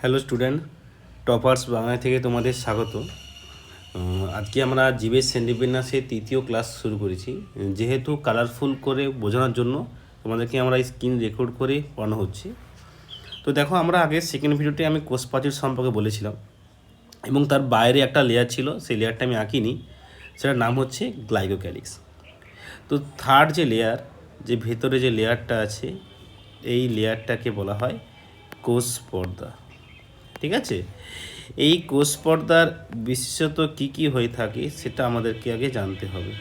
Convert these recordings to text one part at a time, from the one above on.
Hello student, toppers Bangla থেকে তোমাদের স্বাগত। আজকে আমরা জীবের শ্রেণীবিন্যাসের তৃতীয় ক্লাস শুরু করেছি। যেহেতু কালারফুল করে বোঝানোর জন্য তোমাদেরকে আমরা স্ক্রিন রেকর্ড করে পড়ানো হচ্ছে। তো দেখো, আমরা আগে সেকেন্ড ভিডিওতে আমি কোষ প্রাচীর সম্পর্কে বলেছিলাম এবং তার বাইরে একটা লেয়ার ছিল, সেই লেয়ারটা আমি আঁকিনি। সেটার নাম হচ্ছে গ্লাইকোক্যালিক্স তো থার্ড যে লেয়ার যে ভেতরে যে লেয়ারটা আছে, এই লেয়ারটাকে বলা হয় কোষ পর্দা। ঠিক আছে? এই কোষ পর্দার বিশেষত কী কী হয়ে থাকে সেটা আমাদেরকে আগে জানতে হবে।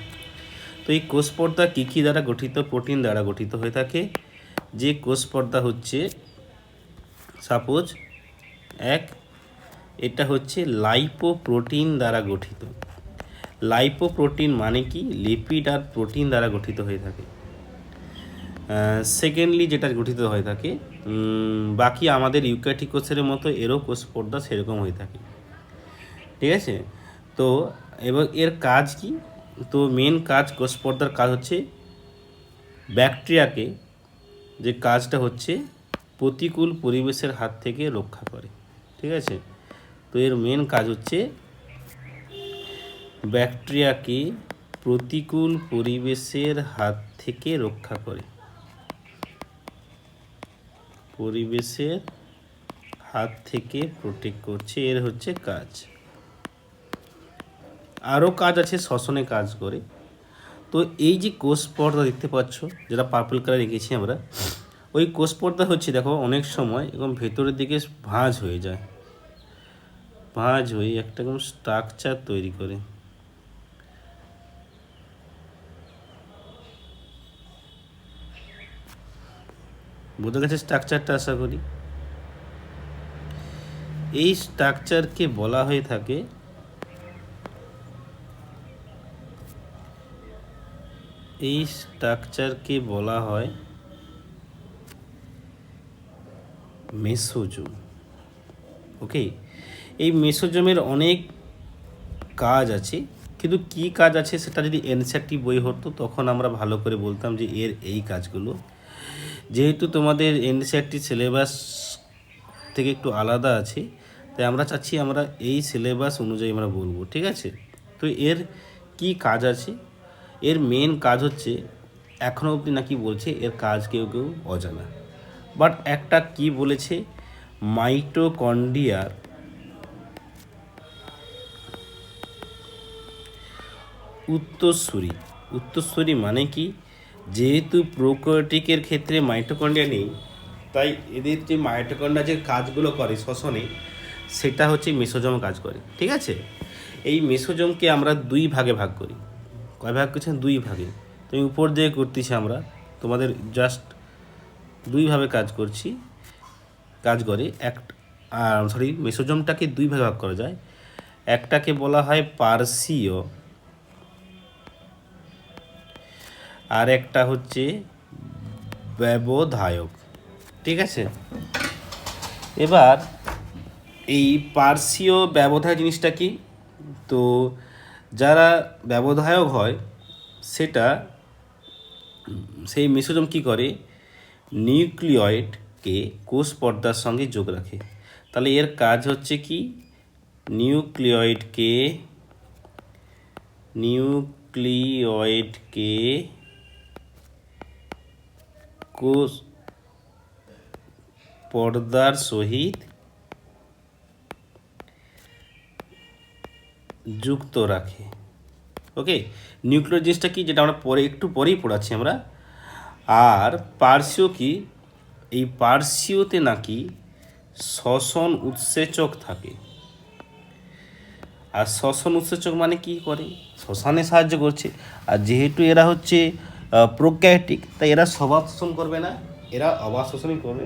তো এই কোষ পর্দা কী কী দ্বারা গঠিত? প্রোটিন দ্বারা গঠিত হয়ে থাকে। যে কোষ পর্দা হচ্ছে সাপোজ এক, এটা হচ্ছে লাইপোপ্রোটিন দ্বারা গঠিত। লাইপোপ্রোটিন মানে কি? লিপিড আর প্রোটিন দ্বারা গঠিত হয়ে থাকে। সেকেন্ডলি যেটা গঠিত হয়ে থাকে বাকি আমাদের ইউক্যাটিক কোষের মতো এরও কোষ পর্দা সেরকম হয়ে থাকে। ঠিক আছে? তো এবার এর কাজ কি? তো মেন কাজ কোষ পর্দার কাজ হচ্ছে ব্যাকটেরিয়াকে যে কাজটা হচ্ছে প্রতিকূল পরিবেশের হাত থেকে রক্ষা করে। ঠিক আছে? তো এর মেন কাজ হচ্ছে ব্যাকটেরিয়াকে প্রতিকূল পরিবেশের হাত থেকে রক্ষা করে। পরিবেশের হাত থেকে প্রোটেক্ট করছে, এর হচ্ছে কাজ। আরও কাজ আছে, শ্বসনে কাজ করে। তো এই যে কোষ পর্দা দেখতে পাচ্ছ, যেটা পার্পল কালার রেখেছি আমরা, ওই কোষ পর্দা হচ্ছে, দেখো, অনেক সময় এবং ভেতরের দিকে ভাঁজ হয়ে যায়। ভাঁজ হয়ে একটা স্ট্রাকচার তৈরি করে। বোঝা গেছে স্ট্রাকচারটা আশা করি। এই স্ট্রাকচারকে বলা হয়ে থাকে এই স্ট্রাকচারকে বলা হয় মেসোজোম ওকে এই মেসোজোমের অনেক কাজ আছে, কিন্তু কি কাজ আছে সেটা যদি এনসিআরটি বই হতো, তখন আমরা ভালো করে বলতাম যে এর এই কাজগুলো যেহেতু তোমাদের এনসিআরটি সিলেবাস থেকে একটু আলাদা আছে, তাই আমরা চাচ্ছি আমরা এই সিলেবাস অনুযায়ী আমরা বলব, ঠিক আছে? তো এর কি কাজ আছে? এর মেন কাজ হচ্ছে এখনও অবধি নাকি বলছে, এর কাজ কেউ কেউ অজানা। বাট একটা কি বলেছে মাইটোকন্ডিয়ার উত্তরসূরি। উত্তরসূরি মানে কি? যেহেতু প্রোকারিওটিকের ক্ষেত্রে মাইটোকন্ড্রিয়া নেই, তাই এদের যে মাইটোকন্ড্রিয়া যে কাজগুলো করে শ্বসনে, সেটা হচ্ছে মেসোজম কাজ করে, ঠিক আছে? এই মেসোজমকে আমরা দুই ভাগে ভাগ করি। কয় ভাগ করছেন দুই ভাগে। তুমি উপর দিয়ে করতেছি আমরা, তোমাদের জাস্ট দুইভাবে কাজ করছি, কাজ করে এক সরি মেসোজমটাকে দুই ভাগে ভাগ করা যায়। একটাকে বলা হয় পার্সীয় আর একটা হচ্ছে ব্যবধায়ক। ঠিক আছে? এবার এই পার্সীয় ব্যবধায় জিনিসটা কি? তো যারা ব্যবধায়ক হয়, সেটা সেই মেসোজম কি করে? নিউক্লিয়েটকে কোষ পর্দার সঙ্গে যোগ রাখে। তাহলে এর কাজ হচ্ছে কি? নিউক্লিয়েটকে নিউক্লিয়েটকে কোষ পর্দার সহিত যুক্ত রাখে। ওকে নিউক্লিয়ার জিনিসটা কি? যেটা আমরা পরে, একটু পরেই পড়াচ্ছি আমরা। আর পার্সিও কি? এই পার্সিওতে নাকি শ্বসন উৎসেচক থাকে। আর শ্বসন উৎসেচক মানে কি করে? শ্বসনে সাহায্য করছে। আর যেহেতু এরা হচ্ছে প্রোক্যাটিক তাই এরা স্বভাব শোষণ করবে না, এরা অবাধ শোষণই করবে।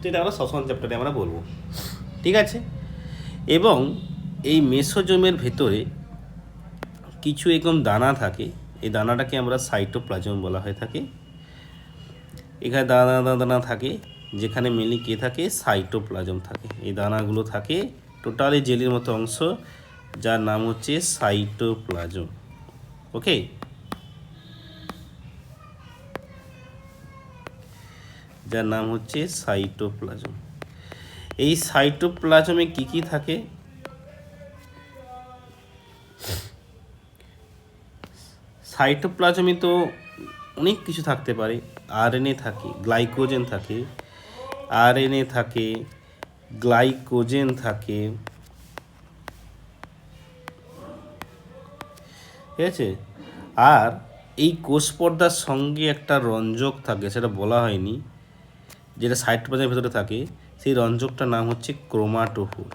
তো এটা আমরা শ্বসন চ্যাপ্টারে আমরা বলব। ঠিক আছে? এবং এই মেসোজোমের ভেতরে কিছু এরকম দানা থাকে, এই দানাটাকে আমরা সাইটোপ্লাজম বলা হয়ে থাকে। এখানে দানা দানা দানা থাকে, যেখানে মেনলি কে থাকে? সাইটোপ্লাজম থাকে। এই দানাগুলো থাকে টোটালি জেলির মতো অংশ, যার নাম হচ্ছে সাইটোপ্লাজম ওকে যার নাম হচ্ছে সাইটোপ্লাজম। এই সাইটোপ্লাজমে কি কি থাকে? সাইটোপ্লাজমে তো অনেক কিছু থাকতে পারে। আরএনএ থাকে, গ্লাইকোজেন থাকে, আরএনএ থাকে, গ্লাইকোজেন থাকে। ঠিক আছে? আর এই কোষ পর্দার সঙ্গে একটা রঞ্জক থাকে, সেটা বলা হয়নি। যেটা সাইটোপ্লাজমের ভেতরে থাকে, সেই রঞ্জকটার নাম হচ্ছে ক্রোমাটোফোর।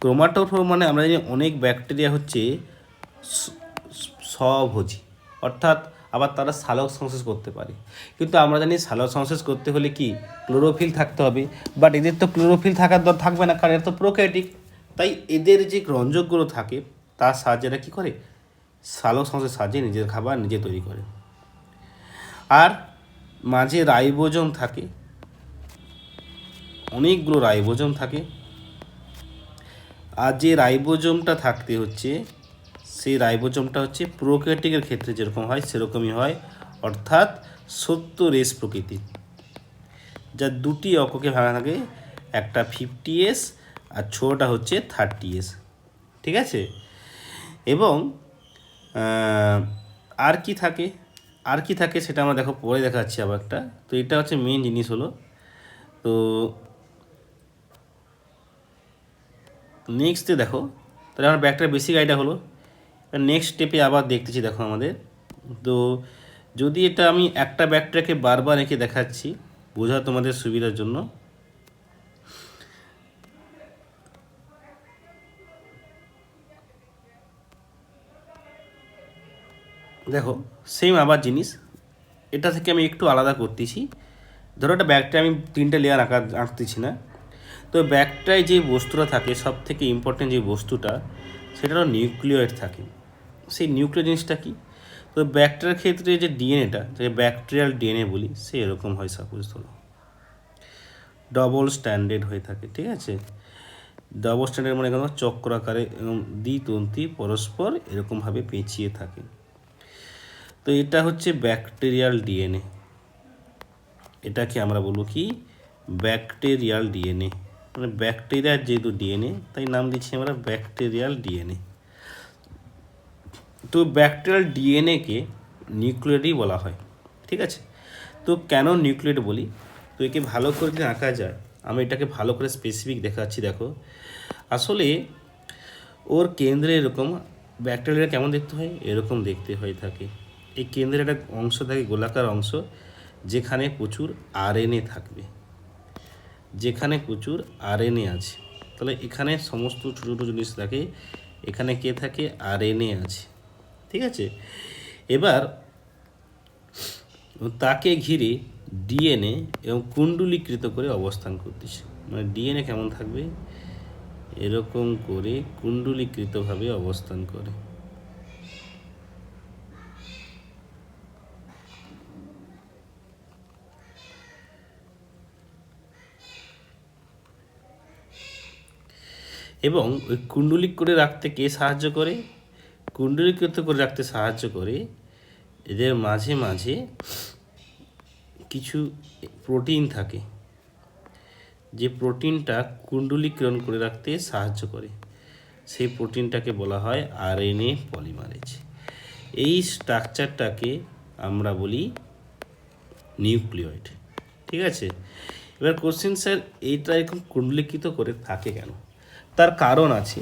ক্রোমাটোফোর মানে আমরা জানি অনেক ব্যাকটেরিয়া হচ্ছে স্বভোজী, অর্থাৎ আবার তারা সালোক সংশ্লেষ করতে পারে। কিন্তু আমরা জানি সালোক সংশ্লেষ করতে হলে কি? ক্লোরোফিল থাকতে হবে। বাট এদের তো ক্লোরোফিল থাকার দর থাকবে না, কারণ এরা তো প্রোক্যাটিক তাই এদের যে রঞ্জকগুলো থাকে, তার সাহায্যে এরা কী করে? সালোক সংশ্লেষ সাহায্যে নিজের খাবার নিজে তৈরি করে। আর মাঝে রাইবোজম থাকে। অনেকগুলো রাইবোজম থাকে। আর যে রাইবোজোমটা থাকতে হচ্ছে, সেই রাইবোজোমটা হচ্ছে প্রোক্যাটিকের ক্ষেত্রে যেরকম হয়, সেরকমই হয়। অর্থাৎ সত্য রেস প্রকৃতির। যা দুটি অঙ্ককে ভাঙা থাকে, একটা ফিফটি এস আর ছোটোটা হচ্ছে থার্টি এস ঠিক আছে? এবং আর কি থাকে? আর কি থাকে সেটা আমরা দেখো, পরে দেখাচ্ছি আবার একটা। তো এটা হচ্ছে মেন জিনিস হলো। তো নেক্সটে দেখো, তাহলে আমার ব্যাগটার বেসিক আইডিয়া হলো। নেক্সট স্টেপে আবার দেখতেছি দেখো আমাদের। তো যদি এটা আমি একটা ব্যাগটাকে বারবার এঁকে দেখাচ্ছি, বোঝা তোমাদের সুবিধার জন্য। দেখো সেম আবার জিনিস। এটা থেকে আমি একটু আলাদা করতেছি। ধরো একটা ব্যাগটা আমি তিনটে লেয়ার আঁকা, আঁকতেছি না। তো ব্যাগটায় যে বস্তুটা থাকে সব থেকে ইম্পর্টেন্ট যে বস্তুটা, সেটা হলো নিউক্লিয়েট থাকে। সেই নিউক্লিয় জিনিসটা কি? তো ব্যাকটেরিয়ার ক্ষেত্রে যে ডিএনএটা যে ব্যাকটেরিয়াল ডিএনএ বলি, সে এরকম হয় সাপোজ ধরো। ডবল স্ট্যান্ডার্ড হয়ে থাকে, ঠিক আছে? ডবল স্ট্যান্ডার্ড মানে কেন চক্রাকারে, এবং দ্বিতন্তি পরস্পর এরকমভাবে পেঁচিয়ে থাকে। তো এটা হচ্ছে ব্যাকটেরিয়াল ডিএনএ। এটাকে আমরা বলব কি? Bacterial DNA. মানে ব্যাকটেরিয়ার যেহেতু ডিএনএ, তাই নাম দিচ্ছি আমরা ব্যাকটেরিয়াল ডিএনএ। তো ব্যাকটেরিয়াল ডিএনএকে নিউক্লিয়েটই বলা হয়, ঠিক আছে? তো কেন নিউক্লিয়েট বলি? তো একে ভালো করে যদি আঁকা যায়, আমি এটাকে ভালো করে স্পেসিফিক দেখাচ্ছি, দেখো। আসলে ওর কেন্দ্রে এরকম ব্যাকটেরিয়া কেমন দেখতে হয়? এরকম দেখতে হয়ে থাকে। এই কেন্দ্রের একটা অংশ থাকে, গোলাকার অংশ, যেখানে প্রচুর আরএনএ থাকবে। যেখানে প্রচুর আরএনএ আছে। তাহলে এখানে সমস্ত ছোটো ছোটো জিনিস থাকে, এখানে কে থাকে? আরএনএ আছে। ঠিক আছে? এবার তাকে ঘিরে ডিএনএ এবং কুণ্ডলীকৃত করে অবস্থান করতেছে। মানে ডিএনএ কেমন থাকবে? এরকম করে কুণ্ডলীকৃতভাবে অবস্থান করে। এবং ওই কুণ্ডলিক করে রাখতে কে সাহায্য করে? কুণ্ডলীকৃত করে রাখতে সাহায্য করে, এদের মাঝে মাঝে কিছু প্রোটিন থাকে। যে প্রোটিনটা কুণ্ডলীকরণ করে রাখতে সাহায্য করে। সেই প্রোটিনটাকে বলা হয় আরএনএ পলিমারেজ। এই স্ট্রাকচারটাকে আমরা বলি নিউক্লিয়েট ঠিক আছে? এবার কোশ্চেন স্যার, এইটা এরকম কুণ্ডলীকৃত করে থাকে কেন? তার কারণ আছে।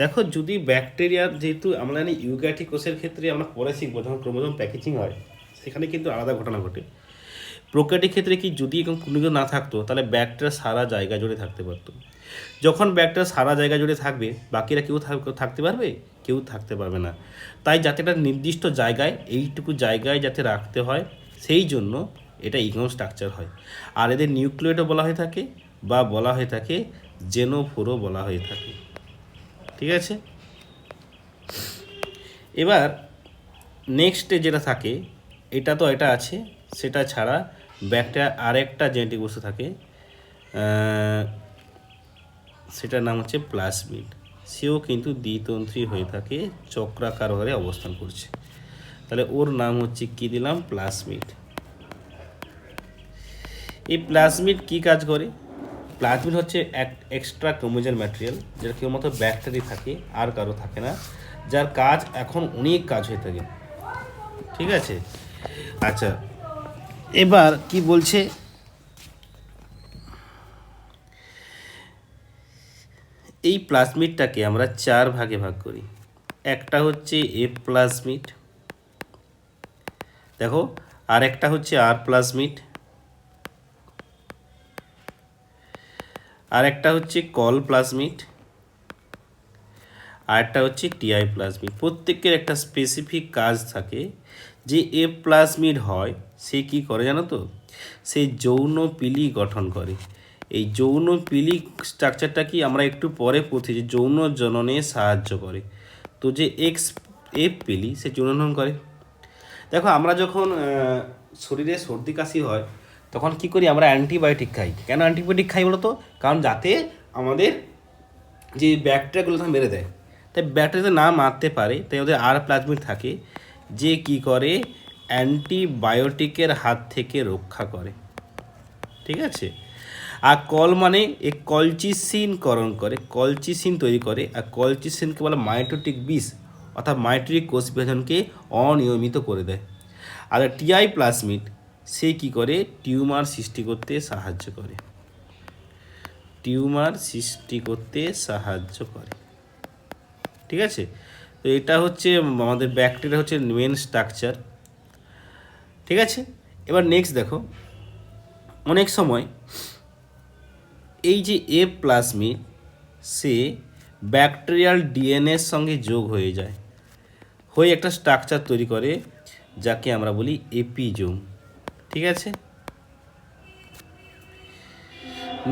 দেখো, যদি ব্যাকটেরিয়ার যেহেতু আমরা জানি ইউগ্যাটিক কোষের ক্ষেত্রে আমরা পরে শিখব যখন ক্রোমোজোম প্যাকেজিং হয়, সেখানে কিন্তু আলাদা ঘটনা ঘটে। প্রোক্যাটিক ক্ষেত্রে কি যদি এরকম কুণ্ডলীকরণ না থাকতো, তাহলে ব্যাকটেরিয়া সারা জায়গা জুড়ে থাকতে পারতো। যখন ব্যাকটেরিয়া সারা জায়গা জুড়ে থাকবে, বাকিরা কেউ থাকতে পারবে? কেউ থাকতে পারবে না। তাই যাতে একটা নির্দিষ্ট জায়গায়, এইটুকু জায়গায় যাতে রাখতে হয়, সেই জন্য এটা ইকোন স্ট্রাকচার হয়। আর এদের নিউক্লিয়েটও বলা হয়ে থাকে বা বলা হয়ে থাকে জেনোফোরও বলা হয়ে থাকে। ঠিক আছে? এবার নেক্সটে যেটা থাকে, এটা তো এটা আছে, সেটা ছাড়া ব্যাকটেরিয়া আরেকটা জেনেটিক বস্তু থাকে সেটার নাম হচ্ছে প্লাসমিড সেও কিন্তু দ্বিতন্ত্রী হয়ে থাকে, চক্রাকার হয়ে অবস্থান করছে। তাহলে ওর নাম হচ্ছে কি দিলাম? প্লাসমিড এই প্লাসমিড কি কাজ করে? প্লাজমিড হচ্ছে এক এক্সট্রা ক্রোমোজেন ম্যাটেরিয়াল যেটা কেবলমাত্র ব্যাকটেরিয়া থাকে, আর কারও থাকে না, যার কাজ এখন অনেক কাজ হয়ে থাকে। ঠিক আছে? আচ্ছা এবার কি বলছে? এই প্লাজমিডটাকে আমরা চার ভাগে ভাগ করি। একটা হচ্ছে এ প্লাজমিড দেখো, আর একটা হচ্ছে আর প্লাজমিড আর একটা হচ্ছে কল প্লাজমিড আর একটা হচ্ছে টিআই প্লাজমিড প্রত্যেকের একটা স্পেসিফিক কাজ থাকে যে এ প্লাজমিড হয়, সে কি করে জানো তো? সে যৌন পিলি গঠন করে। এই যৌন পিলি স্ট্রাকচারটা কি আমরা একটু পরে পড়ছি, যে যৌন জননে সাহায্য করে। তো যে এক্স এফ পিলি সে জনন করে। দেখো আমরা যখন শরীরে সর্দি কাশি হয় তখন কি করি, আমরা অ্যান্টিবায়োটিক খাই। কেন অ্যান্টিবায়োটিক খাই বলো তো কারণ যাতে আমাদের যে ব্যাকটেরিয়াগুলো তখন মেরে দেয়। তাই ব্যাকটেরিয়া না মারতে পারে, তাই ওদের আর প্লাজমিড থাকে, যে কি করে? অ্যান্টিবায়োটিকের হাত থেকে রক্ষা করে। ঠিক আছে? আর কল মানে এ কলচিসিনকরণ করে, কলচিসিন তৈরি করে, আর কলচিসিনকে বলে মাইটোটিক বিষ, অর্থাৎ মাইটোটিক কোষ বিভাজনকে অনিয়মিত করে দেয়। আর টিআই প্লাজমিড সে কি করে? টিউমার সৃষ্টি করতে সাহায্য করে। টিউমার সৃষ্টি করতে সাহায্য করে। ঠিক আছে? তো এটা হচ্ছে আমাদের ব্যাকটেরিয়া হচ্ছে মেন স্ট্রাকচার। ঠিক আছে? এবার নেক্সট দেখো। অনেক সময় এই যে এ প্লাজমিড সে ব্যাকটেরিয়াল ডিএনএর সঙ্গে যোগ হয়ে যায়। হয়ে একটা স্ট্রাকচার তৈরি করে, যাকে আমরা বলি এপিজোম। ঠিক আছে?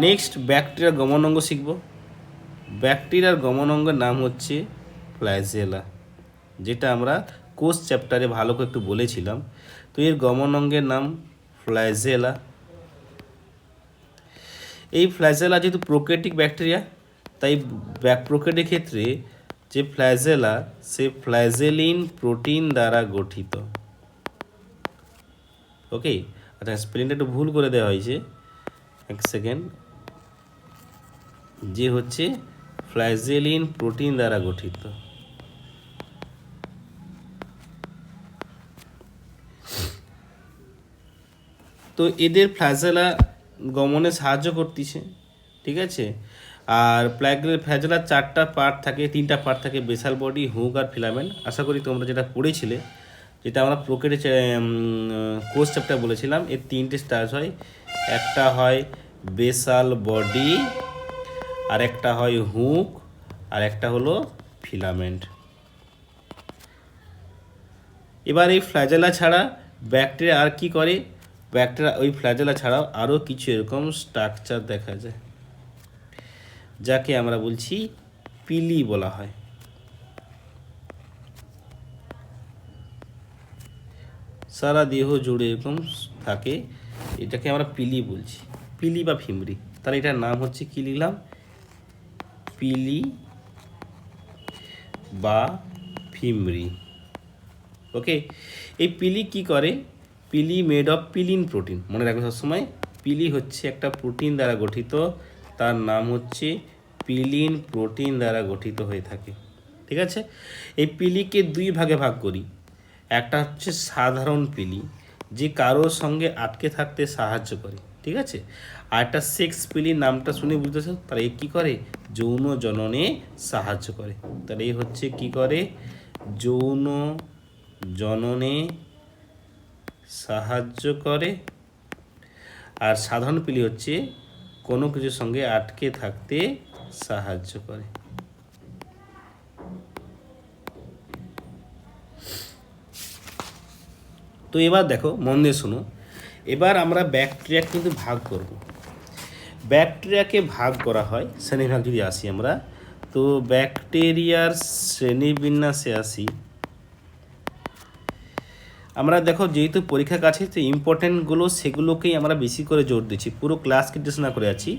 নেক্সট ব্যাকটেরিয়ার গমনাঙ্গ শিখব। ব্যাকটেরিয়ার গমনাঙ্গের নাম হচ্ছে ফ্ল্যাজেলা যেটা আমরা কোষ চ্যাপ্টারে ভালো করে একটু বলেছিলাম। তো এর গমনাঙ্গের নাম ফ্ল্যাজেলা এই ফ্ল্যাজেলা যেহেতু প্রোকেটিক ব্যাকটেরিয়া তাই ব্যাক প্রোকেটের ক্ষেত্রে যে ফ্ল্যাজেলা সে ফ্ল্যাজেলিন প্রোটিন দ্বারা গঠিত। ওকে? আচ্ছা স্পেলিংটা একটু ভুল করে দেওয়া হয়েছে। এক সেকেন্ড যে হচ্ছে ফ্ল্যাজেলিন প্রোটিন দ্বারা গঠিত। তো এদের ফ্ল্যাজেলা গমনে সাহায্য করতেছে, ঠিক আছে? আর প্ল্যাগের ফ্ল্যাজেলার চারটা পার্ট থাকে, তিনটা পার্ট থাকে, বেসাল বডি, হুক আর ফিলামেন্ট। আশা করি তোমরা যেটা পড়েছিলে যেটা আমরা প্রকেটে কোর্স চ্যাপ্টার বলেছিলাম, এর তিনটে স্টার্ট হয়। একটা হয় বেসাল বডি আর একটা হয় হুক আর একটা হলো ফিলামেন্ট। এবার এই ফ্ল্যাজেলা ছাড়া ব্যাকটেরিয়া আর কি করে? ব্যাকটেরিয়া ওই ফ্ল্যাজেলা ছাড়াও আরও কিছু এরকম স্ট্রাকচার দেখা যায়, যাকে আমরা বলছি পিলি বলা হয়। সারা দেহ জুড়ে এরকম থাকে, এটাকে আমরা পিলি বলছি। পিলি বা ফিমরি। তাহলে এটার নাম হচ্ছে কি লিখলাম? পিলি বা ফিমরি। ওকে? এই পিলি কি করে? Pili made of pilin protein মনে রাখবে সবসময়, পিলি হচ্ছে একটা প্রোটিন দ্বারা গঠিত, তার নাম হচ্ছে পিলিন প্রোটিন দ্বারা গঠিত হয়ে থাকে। ঠিক আছে? এই পিলিকে দুই ভাগে ভাগ করি। একটা হচ্ছে সাধারণ পিলি, যে কারোর সঙ্গে আটকে থাকতে সাহায্য করে, ঠিক আছে? আর একটা সেক্স পিলি নামটা শুনে বুঝতেছো তারা এই কী করে? যৌন জননে সাহায্য করে। তাহলে এই হচ্ছে কি করে? যৌন জননে সাহায্য করে। আর সাধারণ পিলি হচ্ছে কোনো কিছুর সঙ্গে আটকে থাকতে সাহায্য করে। তো এবার দেখো, মন দিয়ে শোনো। এবার আমরা ব্যাকটেরিয়া কিন্তু ভাগ করব। ব্যাকটেরিয়াকে ভাগ করা হয় শ্রেণীভাগ যদি আসি আমরা, তো ব্যাকটেরিয়ার শ্রেণীবিন্যাসে আসি। আমরা দেখো, যেহেতু পরীক্ষার কাছে, তো ইম্পর্টেন্টগুলো সেগুলোকেই আমরা বেশি করে জোর দিচ্ছি। পুরো ক্লাসকে ডিস না করে আছি।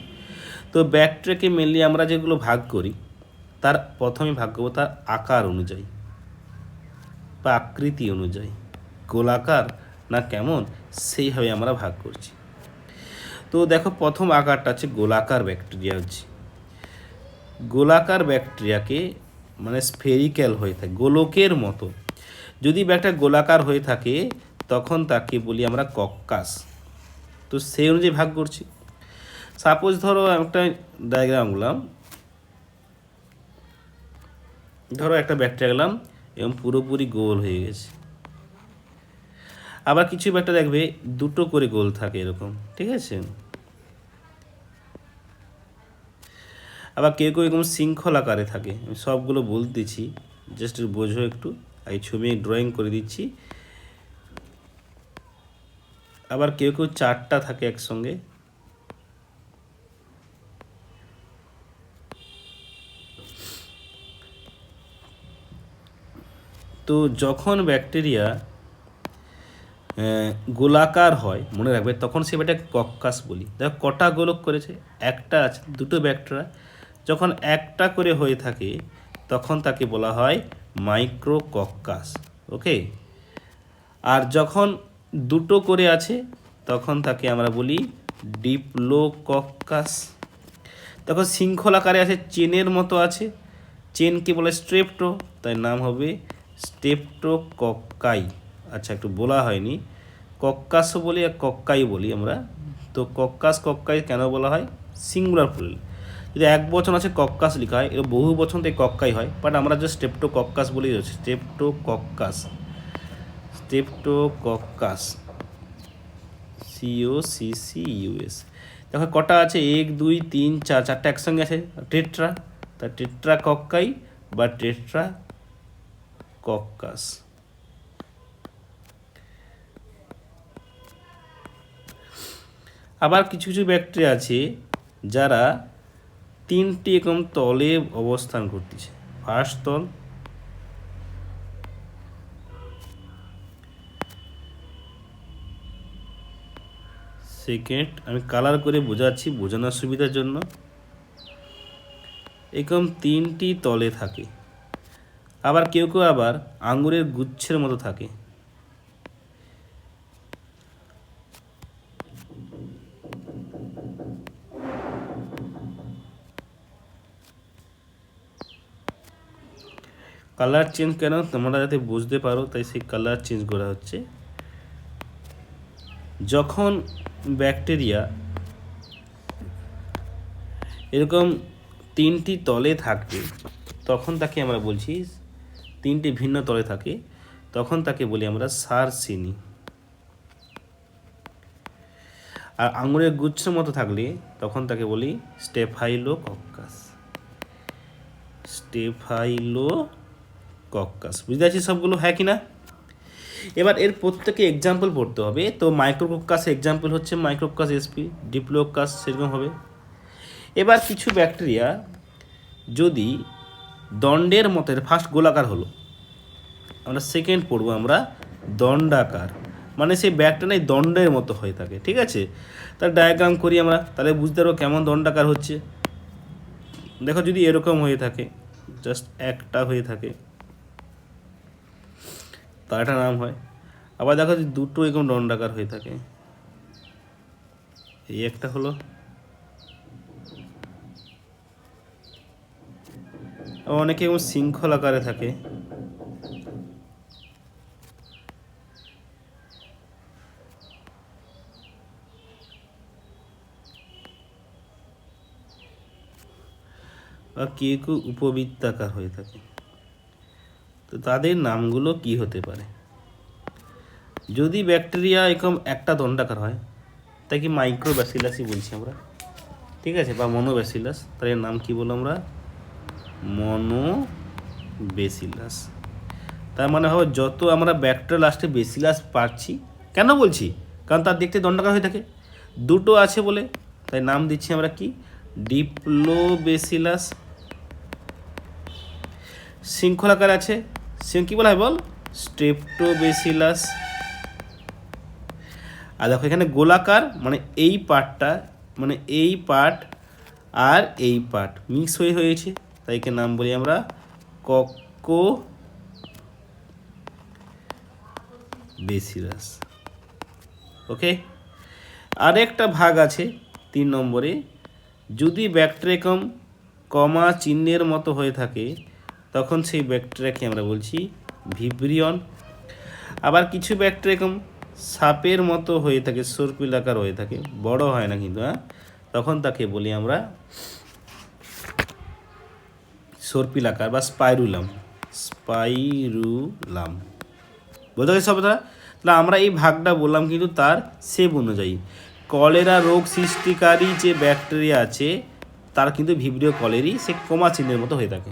তো ব্যাকটেরিয়াকে মেনলি আমরা যেগুলো ভাগ করি, তার প্রথমে ভাগ করব তার আকার অনুযায়ী বা আকৃতি অনুযায়ী। গোলাকার না কেমন, সেইভাবে আমরা ভাগ করছি। তো দেখো প্রথম আকারটা হচ্ছে গোলাকার ব্যাকটেরিয়া হচ্ছে। গোলাকার ব্যাকটেরিয়াকে মানে স্ফেরিক্যাল হয়ে থাকে, গোলকের মতো। যদি ব্যাগটা গোলাকার হয়ে থাকে, তখন তাকে বলি আমরা কক্কাস। তো সেই অনুযায়ী ভাগ করছি। সাপোজ ধরো একটা ডায়াগ্রাম গেলাম ধরো একটা ব্যাকটেরিয়া গেলাম, এবং পুরোপুরি গোল হয়ে গেছে। আবার কিছু ব্যাকটা দেখবে, দুটো করে গোল থাকে এরকম, ঠিক আছে? আবার কেউ কেউ এরকম শৃঙ্খল আকারে থাকে, আমি সবগুলো বলতেছি জাস্ট বোঝো একটু এই ছবি ড্রয়িং করে দিচ্ছি। আবার কেউ কেউ চারটা থাকে একসঙ্গে। তো যখন ব্যাকটেরিয়া গোলাকার হয়, মনে রাখবে, তখন সে ব্যাটা কক্কাস বলি। দেখো, কটা গোলক করেছে, একটা আছে, দুটো ব্যাকটেরিয়া যখন একটা করে হয়ে থাকে, তখন তাকে বলা হয় মাইক্রো কক্কাস ওকে? আর যখন দুটো করে আছে, তখন তাকে আমরা বলি ডিপ্লোকক্কাস। তখন শৃঙ্খল আকারে আছে, চেনের মতো আছে। চেনকে বলে স্ট্রেপ্টো তাই নাম হবে স্টেপ্টোকক্কাই। আচ্ছা একটু বলা হয়নি। কক্কাসও বলি আর কক্কাই বলি আমরা। তো কক্কাস, কক্কাই কেন বলা হয়? সিঙ্গুলার ফুল। যদি এক বচন আছে কক্কাস লেখা হয়, এর বহু বচন থেকে কক্কাই হয় বাট আমরা যে স্টেপ্টো কক্কাস বলেই রয়েছে। Streptococcus streptococcus C O C C U S দেখো কটা আছে? এক, দুই, তিন, চার, চারটা একসঙ্গে আছে। টেট্রা, তা টেট্রা কক্কাই বা টেট্রা কক্কাস আবার কিছু কিছু ব্যাকটেরিয়া আছে যারা তিনটি এরকম তলে অবস্থান করতেছে। ফার্স্ট তল। সেকেন্ড আমি কালার করে বোঝাচ্ছি বোঝানোর সুবিধার জন্য। এরকম তিনটি তলে থাকে। আবার কেউ কেউ আবার আঙ্গুরের গুচ্ছের মতো থাকে। কালার চেঞ্জ কেন তোমরা যাতে বুঝতে পারো, তাই সেই কালার চেঞ্জ করা হচ্ছে। যখন ব্যাকটেরিয়া এরকম তিনটি তলে থাকবে তখন তাকে আমরা বলছি, তিনটি ভিন্ন তলে থাকে, তখন তাকে বলি আমরা সার চিনি আর আঙুরের গুচ্ছের মতো থাকলে তখন তাকে বলি স্টেফাইলো কক্কাস স্টেফাইলো কক্কাস। বুঝতে পারছি সবগুলো? হ্যাঁ কি না? এবার এর প্রত্যেকে এক্সাম্পল পড়তে হবে। তো মাইক্রোকক্কাস এক্সাম্পল হচ্ছে মাইক্রোকক্কাস এসপি ডিপ্লোকাস সেরকম হবে। এবার কিছু ব্যাকটেরিয়া যদি দণ্ডের মতো ফার্স্ট গোলাকার হলো, আমরা সেকেন্ড পড়ব আমরা দণ্ডাকার। মানে সেই ব্যাগটা দণ্ডের মতো হয়ে থাকে, ঠিক আছে? তার ডায়াগ্রাম করি আমরা, তাহলে বুঝতে পারব কেমন দণ্ডাকার হচ্ছে। দেখো যদি এরকম হয়ে থাকে জাস্ট একটা হয়ে থাকে। তার একটা নাম হয়। আবার দেখো যদি দুটো এরকম দণ্ডাকার হয়ে থাকে। এই একটা হলো। আবার অনেকে এরকম শৃঙ্খল আকারে থাকে। বা কেউ উপবৃত্তাকার হয়ে থাকে। তো তাদের নামগুলো কি হতে পারে? যদি ব্যাকটেরিয়া এরকম একটা দণ্ডাকার হয়, তাকে মাইক্রো ব্যাসিলাসই বলছি আমরা। ঠিক আছে? বা মনোব্যাসিলাস। তার এর নাম কি বলব আমরা? মনো বেসিলাস তার মানে হবে যত আমরা ব্যাকটেরিয়া লাস্টে বেসিলাস পাচ্ছি কেন বলছি? কারণ তার দেখতে দণ্ডাকার হয়ে থাকে। দুটো আছে বলে, তাই নাম দিচ্ছি আমরা কি? ডিপ্লোবেসিলাস শৃঙ্খলাকার আছে সে কি বলা হয় বল? স্ট্রেপ্টোবেসিলাস। আর দেখো এখানে গোলাকার মানে এই পার্টটা মানে এই পার্ট আর এই পার্ট মিক্স হয়ে হয়েছে। তাই একে নাম বলি আমরা কক্কো বেসিলাস ওকে? আরেকটা ভাগ আছে তিন নম্বরে। যদি ব্যাকটেরিয়াকম কমা চিহ্নের মতো হয়ে থাকে তখন সেই ব্যাকটেরিয়াকে আমরা বলছি ভিব্রিয়ন। আবার কিছু ব্যাকটেরিয়াকম সাপের মতো হয়ে থাকে সর্পিলাকার হয়ে থাকে, বড় হয় না কিন্তু হ্যাঁ? তখন তাকে বলি আমরা সর্পিলাকার বা স্পাইরুলাম। স্পাইরুলাম। বোঝা গেছে সবটা তাহলে আমরা এই ভাগটা বললাম কিন্তু তার সেব অনুযায়ী। কলেরা রোগ সৃষ্টিকারী যে ব্যাকটেরিয়া আছে, তার কিন্তু ভিব্রিও কলেরই সে কমা চিহ্নের মতো হয়ে থাকে।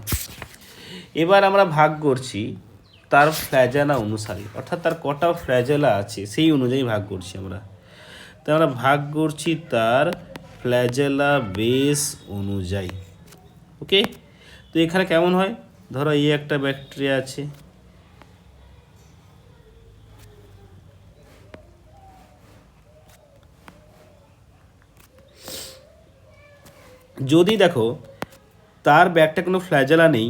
এবার আমরা ভাগ করছি তার ফ্ল্যাজেলা অনুসারে, অর্থাৎ তার কটা ফ্ল্যাজেলা আছে, সেই অনুযায়ী ভাগ করছি আমরা। তাই আমরা ভাগ করছি তার ফ্ল্যাজেলা বেস অনুযায়ী। ওকে? তো এখানে কেমন হয়? ধরো এই একটা ব্যাকটেরিয়া আছে। যদি দেখো, তার ব্যাগটা কোনো ফ্ল্যাজেলা নেই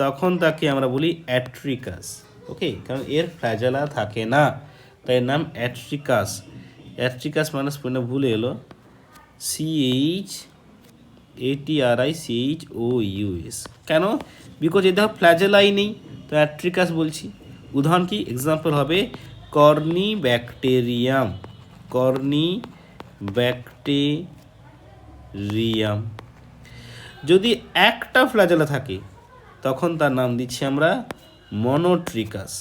তখন তাকে আমরা বলি অ্যাট্রিকাস। ওকে কারণ এর ফ্ল্যাজেলা থাকে না। তাই নাম অ্যাট্রিকাস। অ্যাট্রিকাস মানে স্পেনে ভুলে এলো। C H A T R I C H O U S কেন? বিকজ এ দেখো ফ্ল্যাজেলাই নেই। তো অ্যাট্রিকাস বলছি। উদাহরণ কি? এক্সাম্পল হবে কর্নি ব্যাকটেরিয়াম কর্নি ব্যাকটেরিয়াম যদি একটা ফ্ল্যাজেলা থাকে তখন তার নাম দিচ্ছি আমরা মনোট্রিকাস।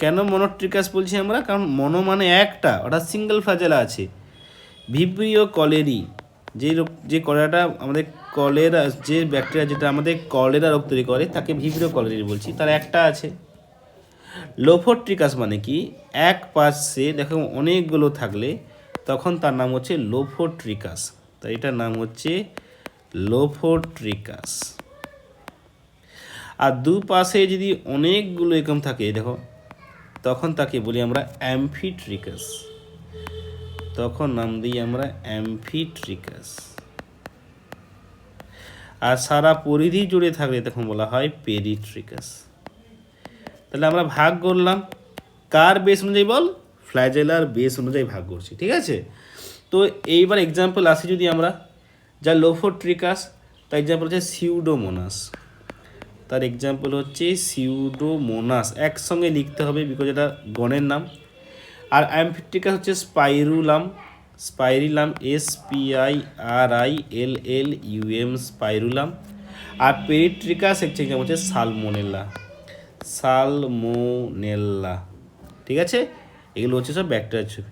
কেন মনোট্রিকাস বলছি আমরা? কারণ মনো মানে একটা অর্থাৎ সিঙ্গেল ফ্ল্যাজেলা আছে। ভিব্রিও কলেরি, যে রোগ, যে কলেরাটা আমাদের কলেরা, যে ব্যাকটেরিয়া যেটা আমাদের কলেরা রোগ তৈরি করে, তাকে ভিব্রিও কলেরি বলছি, তার একটা আছে। লোফোট্রিকাস মানে কি? এক পাশে দেখো অনেকগুলো থাকলে তখন তার নাম হচ্ছে লোফোট্রিকাস। তাই এটার নাম হচ্ছে লোফোট্রিকাস আর দুপাশে যদি অনেকগুলো এরকম থাকে, দেখো, তখন তাকে বলি আমরা অ্যামফিট্রিকাস তখন নাম দিই আমরা অ্যামফিট্রিকাস আর সারা পরিধি জুড়ে থাকলে তখন বলা হয় পেরিট্রিকাস তাহলে আমরা ভাগ করলাম। কার বেস অনুযায়ী বল? ফ্ল্যাজেলার বেস অনুযায়ী ভাগ করছি, ঠিক আছে? তো এইবার এক্সাম্পল আসি যদি আমরা। যা লোফোট্রিকাস, তার এক্সাম্পল হচ্ছে সিউডোমোনাস তার এক্সাম্পল হচ্ছে সিউডোমোনাস একসঙ্গে লিখতে হবে বিকজ এটা গণের নাম। আর অ্যামফিট্রিকাস হচ্ছে spirillum. Spirillum S P I R I L L U M spirillum. R peritrichous হচ্ছে এক্সাম্পল হচ্ছে সালমোনেলা। সালমোনেল্লা ঠিক আছে? এগুলো হচ্ছে সব ব্যাকটেরিয়ার ছবি